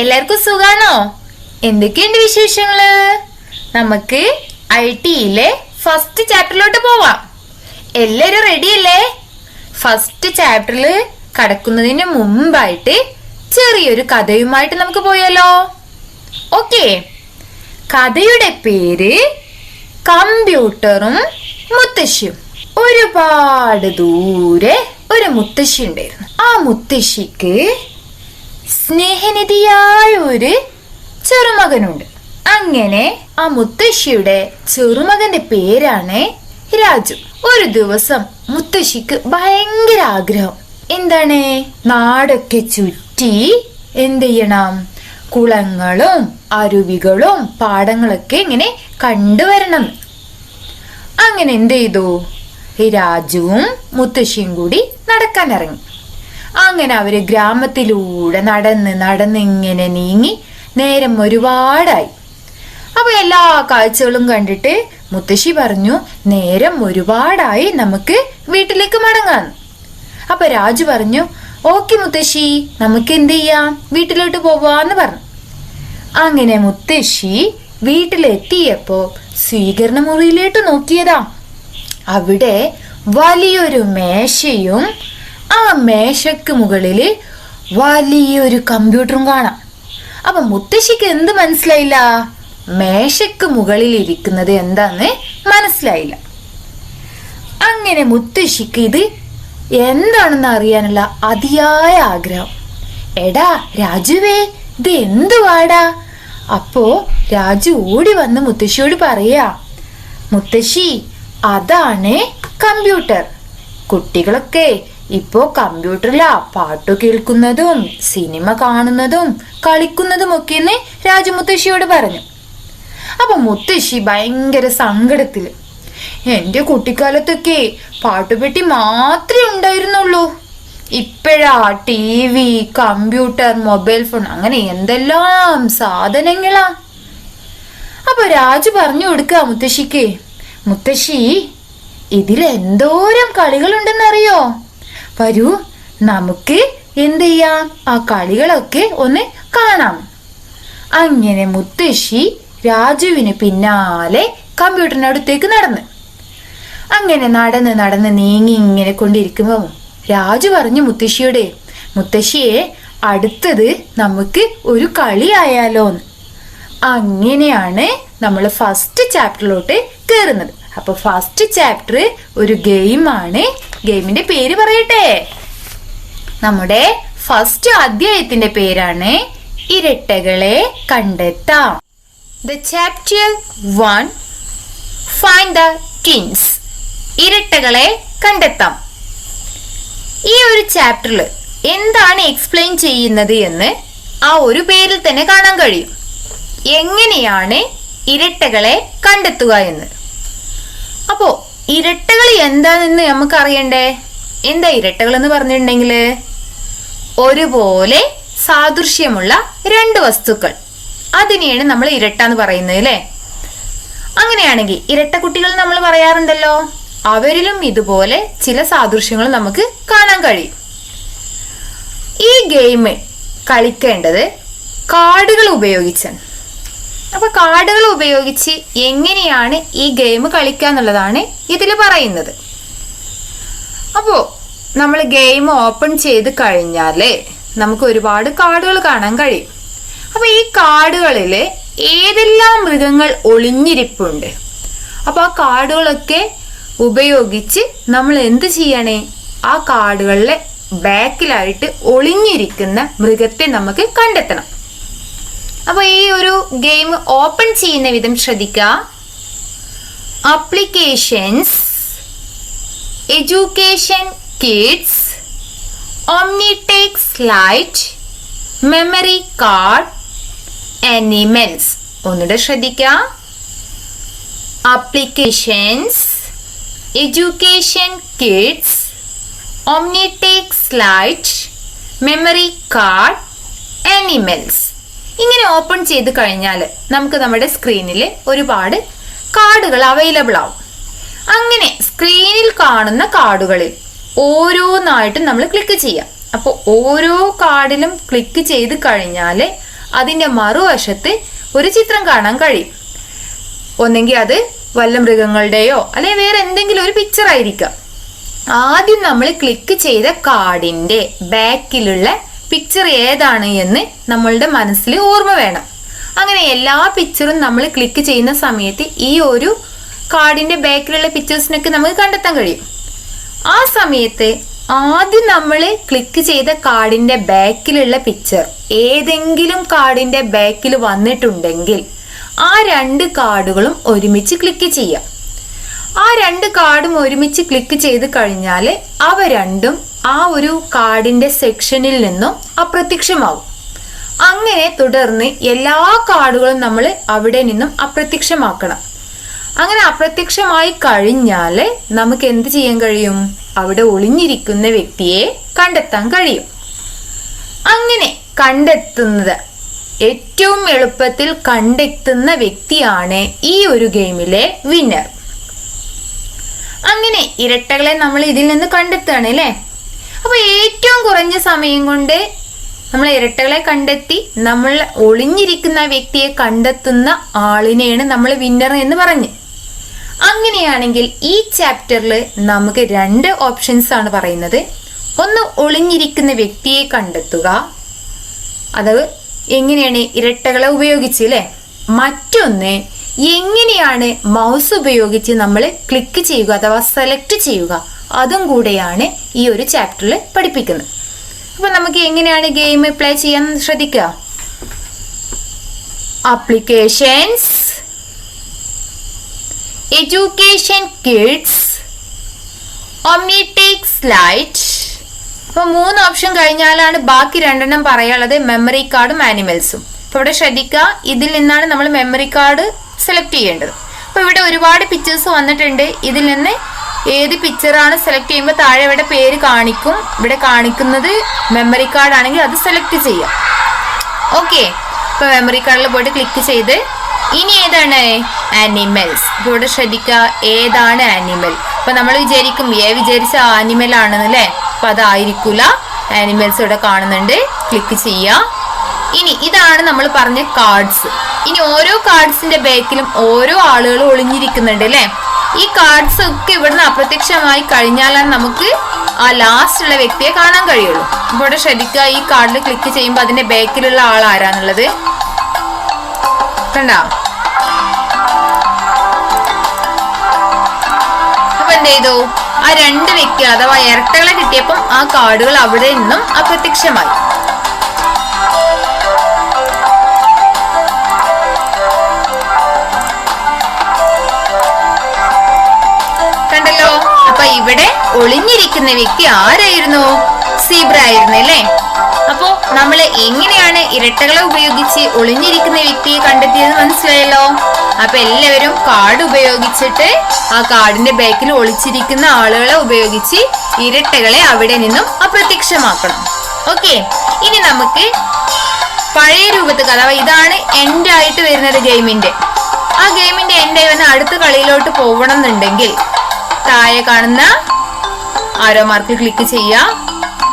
എല്ലാവർക്കും സുഖാണോ? എന്തൊക്കെയുണ്ട് വിശേഷങ്ങൾ? നമുക്ക് ഐ ടിയിലെ ഫസ്റ്റ് ചാപ്റ്ററിലോട്ട് പോവാം എല്ലാരും റെഡിയല്ലേ ഫസ്റ്റ് ചാപ്റ്ററിൽ കടക്കുന്നതിന് മുമ്പായിട്ട് ചെറിയൊരു കഥയുമായിട്ട് നമുക്ക് പോയാലോ? ഓക്കെ കഥയുടെ പേര് കമ്പ്യൂട്ടറും മുത്തശ്ശിയും. ഒരുപാട് ദൂരെ ഒരു മുത്തശ്ശി ഉണ്ടായിരുന്നു ആ മുത്തശ്ശിക്ക് സ്നേഹനിധിയായ ഒരു ചെറുമകനുണ്ട്. അങ്ങനെ ആ മുത്തശ്ശിയുടെ ചെറുമകന്റെ പേരാണ് രാജു. ഒരു ദിവസം മുത്തശ്ശിക്ക് ഭയങ്കര ആഗ്രഹം. എന്താണ്? നാടൊക്കെ ചുറ്റി എന്ത് ചെയ്യണം? കുളങ്ങളും അരുവികളും പാടങ്ങളൊക്കെ ഇങ്ങനെ കണ്ടുവരണം. അങ്ങനെ എന്ത് ചെയ്തു? രാജുവും മുത്തശ്ശിയും കൂടി നടക്കാൻ ഇറങ്ങി. അങ്ങനെ അവർ ഗ്രാമത്തിലൂടെ നടന്ന് നടന്ന് ഇങ്ങനെ നീങ്ങി നേരം ഒരുപാടായി. അപ്പൊ എല്ലാ കാഴ്ചകളും കണ്ടിട്ട് മുത്തശ്ശി പറഞ്ഞു നേരം ഒരുപാടായി നമുക്ക് വീട്ടിലേക്ക് മടങ്ങാന്ന് അപ്പൊ രാജു പറഞ്ഞു ഓക്കെ മുത്തശ്ശി നമുക്ക് എന്ത് ചെയ്യാം? വീട്ടിലോട്ട് പോവാന്ന് പറഞ്ഞു. അങ്ങനെ മുത്തശ്ശി വീട്ടിലെത്തിയപ്പോ സ്വീകരണ മുറിയിലോട്ട് നോക്കിയതാ. അവിടെ വലിയൊരു മേശയും ആ മേശക്ക് മുകളിൽ വലിയൊരു കമ്പ്യൂട്ടറും കാണാം. അപ്പൊ മുത്തശ്ശിക്ക് എന്ത് മനസ്സിലായില്ല? മേശക്ക് മുകളിൽ ഇരിക്കുന്നത് എന്താന്ന് മനസ്സിലായില്ല. അങ്ങനെ മുത്തശ്ശിക്ക് ഇത് എന്താണെന്ന് അറിയാനുള്ള അതിയായ ആഗ്രഹം. എടാ രാജുവേ ഇത് എന്തുവാടാ അപ്പോ രാജു ഓടി വന്ന് മുത്തശ്ശിയോട് പറയാ മുത്തശ്ശി അതാണ് കമ്പ്യൂട്ടർ. കുട്ടികളൊക്കെ ഇപ്പോ കമ്പ്യൂട്ടറിലാ പാട്ടു കേൾക്കുന്നതും സിനിമ കാണുന്നതും കളിക്കുന്നതും ഒക്കെ എന്ന് രാജമുത്തശ്ശിയോട് പറഞ്ഞു. അപ്പൊ മുത്തശ്ശി ഭയങ്കര സങ്കടത്തിൽ. എന്റെ കുട്ടിക്കാലത്തൊക്കെ പാട്ടുപെട്ടി മാത്രമേ ഉണ്ടായിരുന്നുള്ളൂ. ഇപ്പോഴാ T V computer mobile phone അങ്ങനെ എന്തെല്ലാം സാധനങ്ങളാ. അപ്പൊ രാജു പറഞ്ഞു കൊടുക്ക മുത്തശ്ശിക്ക് മുത്തശ്ശി ഇതിൽ എന്തോരം കളികളുണ്ടെന്നറിയോ? വരൂ. നമുക്ക് എന്ത് ചെയ്യാം? ആ കളികളൊക്കെ ഒന്ന് കാണാം. അങ്ങനെ മുത്തശ്ശി രാജുവിന് പിന്നാലെ കമ്പ്യൂട്ടറിനടുത്തേക്ക് നടന്ന്. അങ്ങനെ നടന്ന് നടന്ന് നീങ്ങി ഇങ്ങനെ കൊണ്ടിരിക്കുമ്പോൾ രാജു പറഞ്ഞു മുത്തശ്ശിയോട് മുത്തശ്ശിയെ അടുത്തത് നമുക്ക് ഒരു കളിയായാലോന്ന് അങ്ങനെയാണ് നമ്മൾ ഫസ്റ്റ് ചാപ്റ്ററിലോട്ട് കയറുന്നത് അപ്പൊ ഫസ്റ്റ് ചാപ്റ്റർ ഒരു ഗെയിമാണ് ഗെയിമിന്റെ പേര് പറയട്ടെ. നമ്മുടെ ഫസ്റ്റ് അധ്യായത്തിന്റെ പേരാണ് ഇരട്ടകളെ കണ്ടെത്താം. The chapter one find the twins ഇരട്ടകളെ കണ്ടെത്താം. ഈ ഒരു ചാപ്റ്ററിൽ എന്താണ് എക്സ്പ്ലെയിൻ ചെയ്യുന്നത് എന്ന് ആ ഒരു പേരിൽ തന്നെ കാണാൻ കഴിയും. എങ്ങനെയാണ് ഇരട്ടകളെ കണ്ടെത്തുക എന്ന്. അപ്പോ ഇരട്ടകൾ എന്താണെന്ന് നമുക്ക് അറിയണ്ടേ എന്താ ഇരട്ടകൾ എന്ന് പറഞ്ഞിട്ടുണ്ടെങ്കിൽ ഒരുപോലെ സാദൃശ്യമുള്ള രണ്ട് വസ്തുക്കൾ. അതിനെയാണ് നമ്മൾ ഇരട്ട എന്ന് പറയുന്നത് അല്ലേ? അങ്ങനെയാണെങ്കിൽ ഇരട്ട കുട്ടികൾ നമ്മൾ പറയാറുണ്ടല്ലോ അവരിലും ഇതുപോലെ ചില സാദൃശ്യങ്ങൾ നമുക്ക് കാണാൻ കഴിയും. ഈ ഗെയിം കളിക്കേണ്ടത് കാർഡുകൾ ഉപയോഗിച്ചാണ്. അപ്പൊ കാർഡുകൾ ഉപയോഗിച്ച് എങ്ങനെയാണ് ഈ ഗെയിം കളിക്കുക എന്നുള്ളതാണ് ഇതിൽ പറയുന്നത്. അപ്പോ നമ്മൾ ഗെയിം ഓപ്പൺ ചെയ്ത് കഴിഞ്ഞാൽ നമുക്ക് ഒരുപാട് കാർഡുകൾ കാണാൻ കഴിയും. അപ്പൊ ഈ കാർഡുകളിൽ ഏതെല്ലാം മൃഗങ്ങൾ ഒളിഞ്ഞിരിപ്പുണ്ട്? അപ്പൊ ആ കാർഡുകളൊക്കെ ഉപയോഗിച്ച് നമ്മൾ എന്ത് ചെയ്യണേ? ആ കാർഡുകളിലെ ബാക്കിലായിട്ട് ഒളിഞ്ഞിരിക്കുന്ന മൃഗത്തെ നമുക്ക് കണ്ടെത്തണം. അപ്പൊ ഈ ഒരു ഗെയിം ഓപ്പൺ ചെയ്യുന്ന വിധം ശ്രദ്ധിക്കുക. Applications education kids omnitex light memory card animals ഒന്നുകൂടെ ശ്രദ്ധിക്കുക. Applications education kids omnitex light memory card animals ഇങ്ങനെ ഓപ്പൺ ചെയ്ത് കഴിഞ്ഞാൽ നമുക്ക് നമ്മുടെ സ്ക്രീനിൽ ഒരുപാട് കാർഡുകൾ അവൈലബിൾ ആവും. അങ്ങനെ സ്ക്രീനിൽ കാണുന്ന കാർഡുകളിൽ ഓരോന്നായിട്ടും നമ്മൾ ക്ലിക്ക് ചെയ്യാം. അപ്പോൾ ഓരോ കാർഡിലും ക്ലിക്ക് ചെയ്ത് കഴിഞ്ഞാൽ അതിന്റെ മറുവശത്ത് ഒരു ചിത്രം കാണാൻ കഴിയും. ഒന്നെങ്കിൽ അത് വല്ല മൃഗങ്ങളുടെയോ അല്ലെങ്കിൽ വേറെ എന്തെങ്കിലും ഒരു പിക്ചർ ആയിരിക്കാം. ആദ്യം നമ്മൾ ക്ലിക്ക് ചെയ്ത കാർഡിന്റെ ബാക്കിലുള്ള പിക്ചർ ഏതാണ് എന്ന് നമ്മളുടെ മനസ്സിൽ ഓർമ്മ വേണം. അങ്ങനെ എല്ലാ പിക്ചറും നമ്മൾ ക്ലിക്ക് ചെയ്യുന്ന സമയത്ത് ഈ ഒരു കാർഡിന്റെ ബാക്കിലുള്ള പിക്ചേഴ്സിനൊക്കെ നമുക്ക് കണ്ടെത്താൻ കഴിയും. ആ സമയത്ത് ആദ്യം നമ്മൾ ക്ലിക്ക് ചെയ്ത കാർഡിന്റെ ബാക്കിലുള്ള പിക്ചർ ഏതെങ്കിലും കാർഡിന്റെ ബാക്കിൽ വന്നിട്ടുണ്ടെങ്കിൽ ആ രണ്ട് കാർഡുകളും ഒരുമിച്ച് ക്ലിക്ക് ചെയ്യാം ആ രണ്ട് കാർഡും ഒരുമിച്ച് ക്ലിക്ക് ചെയ്ത് കഴിഞ്ഞാൽ അവ രണ്ടും ആ ഒരു കാർഡിന്റെ സെക്ഷനിൽ നിന്നും അപ്രത്യക്ഷമാവും. അങ്ങനെ തുടർന്ന് എല്ലാ കാർഡുകളും നമ്മൾ അവിടെ നിന്നും അപ്രത്യക്ഷമാക്കണം. അങ്ങനെ അപ്രത്യക്ഷമായി കഴിഞ്ഞാൽ നമുക്ക് എന്ത് ചെയ്യാൻ കഴിയും? അവിടെ ഒളിഞ്ഞിരിക്കുന്ന വ്യക്തിയെ കണ്ടെത്താൻ കഴിയും. അങ്ങനെ കണ്ടെത്തുന്നത് ഏറ്റവും എളുപ്പത്തിൽ കണ്ടെത്തുന്ന വ്യക്തിയാണ് ഈ ഒരു ഗെയിമിലെ വിന്നർ അങ്ങനെ ഇരട്ടകളെ നമ്മൾ ഇതിൽ നിന്ന് കണ്ടെത്തുകയാണ് അല്ലേ? അപ്പൊ ഏറ്റവും കുറഞ്ഞ സമയം കൊണ്ട് നമ്മൾ ഇരട്ടകളെ കണ്ടെത്തി നമ്മൾ ഒളിഞ്ഞിരിക്കുന്ന വ്യക്തിയെ കണ്ടെത്തുന്ന ആളിനെയാണ് നമ്മൾ വിന്നർ എന്ന് പറഞ്ഞ്. അങ്ങനെയാണെങ്കിൽ ഈ ചാപ്റ്ററിൽ നമുക്ക് രണ്ട് ഓപ്ഷൻസ് ആണ് പറയുന്നത്. ഒന്ന് ഒളിഞ്ഞിരിക്കുന്ന വ്യക്തിയെ കണ്ടെത്തുക. അത് എങ്ങനെയാണ് ഇരട്ടകളെ ഉപയോഗിച്ച് അല്ലേ? മറ്റൊന്ന് എങ്ങനെയാണ് മൗസ് ഉപയോഗിച്ച് നമ്മൾ ക്ലിക്ക് ചെയ്യുക അഥവാ സെലക്ട് ചെയ്യുക? അതും കൂടെയാണ് ഈ ഒരു ചാപ്റ്ററിൽ പഠിപ്പിക്കുന്നത്. അപ്പോൾ നമുക്ക് എങ്ങനെയാണ് ഗെയിം പ്ലേ ചെയ്യാൻ ശ്രദ്ധിക്കുക? Applications education kids omnitex light അപ്പോൾ മൂന്ന് ഓപ്ഷൻ കഴിഞ്ഞാലാണ് ബാക്കി രണ്ടെണ്ണം പറയാനുള്ളത് മെമ്മറി കാർഡും ആനിമൽസും അപ്പോൾ ഇവിടെ ശ്രദ്ധിക്കുക ഇതിൽ നിന്നാണ് നമ്മൾ മെമ്മറി കാർഡ് സെലക്ട് ചെയ്യേണ്ടത്. അപ്പോൾ ഇവിടെ ഒരുപാട് പിക്ചേഴ്സ് വന്നിട്ടുണ്ട്. ഇതിൽ നിന്ന് ഏത് പിക്ചറാണ് സെലക്ട് ചെയ്യുമ്പോൾ താഴെ ഇവിടെ പേര് കാണിക്കും. ഇവിടെ കാണിക്കുന്നത് മെമ്മറി കാർഡ് ആണെങ്കിൽ അത് സെലക്ട് ചെയ്യാം. ഓക്കെ ഇപ്പൊ മെമ്മറി കാർഡിൽ പോയിട്ട് ക്ലിക്ക് ചെയ്ത് ഇനി ഏതാണ്? ആനിമൽസ് ഇപ്പോൾ ഇവിടെ ശ്രദ്ധിക്കുക ഏതാണ് ആനിമൽ അപ്പൊ നമ്മൾ വിചാരിക്കും ഏ വിചാരിച്ച ആനിമൽ ആണെന്ന് അല്ലേ അപ്പൊ അതായിരിക്കൂല. ആനിമൽസ് ഇവിടെ കാണുന്നുണ്ട്. ക്ലിക്ക് ചെയ്യാം. ഇനി ഇതാണ് നമ്മൾ പറഞ്ഞ കാർഡ്സ് ഇനി ഓരോ കാർഡ്സിന്റെ ബാക്കിലും ഓരോ ആളുകൾ ഒളിഞ്ഞിരിക്കുന്നുണ്ട് അല്ലേ ഈ കാർഡ്സ് ഒക്കെ ഇവിടുന്ന് അപ്രത്യക്ഷമായി കഴിഞ്ഞാലാണ് നമുക്ക് ആ ലാസ്റ്റ് ഉള്ള വ്യക്തിയെ കാണാൻ കഴിയുള്ളൂ. ഇവിടെ ശ്രദ്ധിക്കുക ഈ കാർഡിൽ ക്ലിക്ക് ചെയ്യുമ്പോൾ അതിന്റെ ബാക്കിലുള്ള ആൾ ആരാന്നുള്ളത്? കണ്ടോ? അപ്പൊ എന്ത് ചെയ്തു? ആ രണ്ട് വ്യക്തികൾ അഥവാ ഇരട്ടകളെ കിട്ടിയപ്പം ആ കാർഡുകൾ അവിടെ നിന്നും അപ്രത്യക്ഷമായി. അപ്പൊ ഇവിടെ ഒളിഞ്ഞിരിക്കുന്ന വ്യക്തി ആരായിരുന്നു? സീബ്ര ആയിരുന്നല്ലേ അപ്പോ നമ്മൾ എങ്ങനെയാണ് ഇരട്ടകളെ ഉപയോഗിച്ച് ഒളിഞ്ഞിരിക്കുന്ന വ്യക്തിയെ കണ്ടെത്തിയത് മനസ്സിലായല്ലോ? അപ്പൊ എല്ലാവരും കാർഡ് ഉപയോഗിച്ചിട്ട് ആ കാർഡിന്റെ ബാക്കിൽ ഒളിച്ചിരിക്കുന്ന ആളുകളെ ഉപയോഗിച്ച് ഇരട്ടകളെ അവിടെ നിന്നും അപ്രത്യക്ഷമാക്കണം. ഓക്കെ ഇനി നമുക്ക് പഴയ രൂപത്തിൽ അഥവാ ഇതാണ് എൻഡ് ആയിട്ട് വരുന്നത് ഗെയിമിന്റെ. ആ ഗെയിമിന്റെ എൻഡ് വന്ന് അടുത്ത കളിയിലോട്ട് പോകണം എന്നുണ്ടെങ്കിൽ താഴെ കാണുന്ന ആരോ മാർക്ക് ക്ലിക്ക് ചെയ്യുക.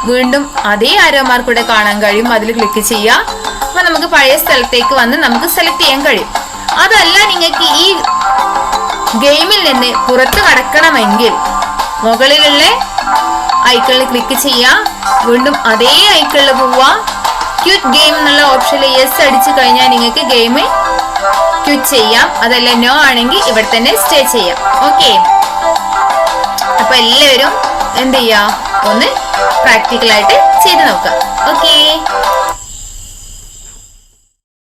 വീണ്ടും അതേ ആരോ മാർക്ക് ഇവിടെ കാണാൻ കഴിയും. അതിൽ ക്ലിക്ക് ചെയ്യുക. അപ്പൊ നമുക്ക് പഴയ സ്ഥലത്തേക്ക് വന്ന് നമുക്ക് സെലക്ട് ചെയ്യാൻ കഴിയും. അതല്ല നിങ്ങൾക്ക് ഈ ഗെയിമിൽ നിന്ന് പുറത്ത് കടക്കണമെങ്കിൽ മുകളിലുള്ള ഐക്കണിൽ ക്ലിക്ക് ചെയ്യാം വീണ്ടും അതേ ഐക്കണിൽ പോവുക. ക്യൂറ്റ് ഗെയിം എന്നുള്ള ഓപ്ഷനിൽ യെസ് അടിച്ചു കഴിഞ്ഞാൽ നിങ്ങൾക്ക് ഗെയിം ക്യൂറ്റ് ചെയ്യാം. അതല്ല നോ ആണെങ്കിൽ ഇവിടെ തന്നെ സ്റ്റേ ചെയ്യാം. ഓക്കെ അപ്പൊ എല്ലാവരും എന്ത് ചെയ്യാ? ഒന്ന് പ്രാക്ടിക്കലായിട്ട് ചെയ്ത് നോക്കാം. ഓക്കേ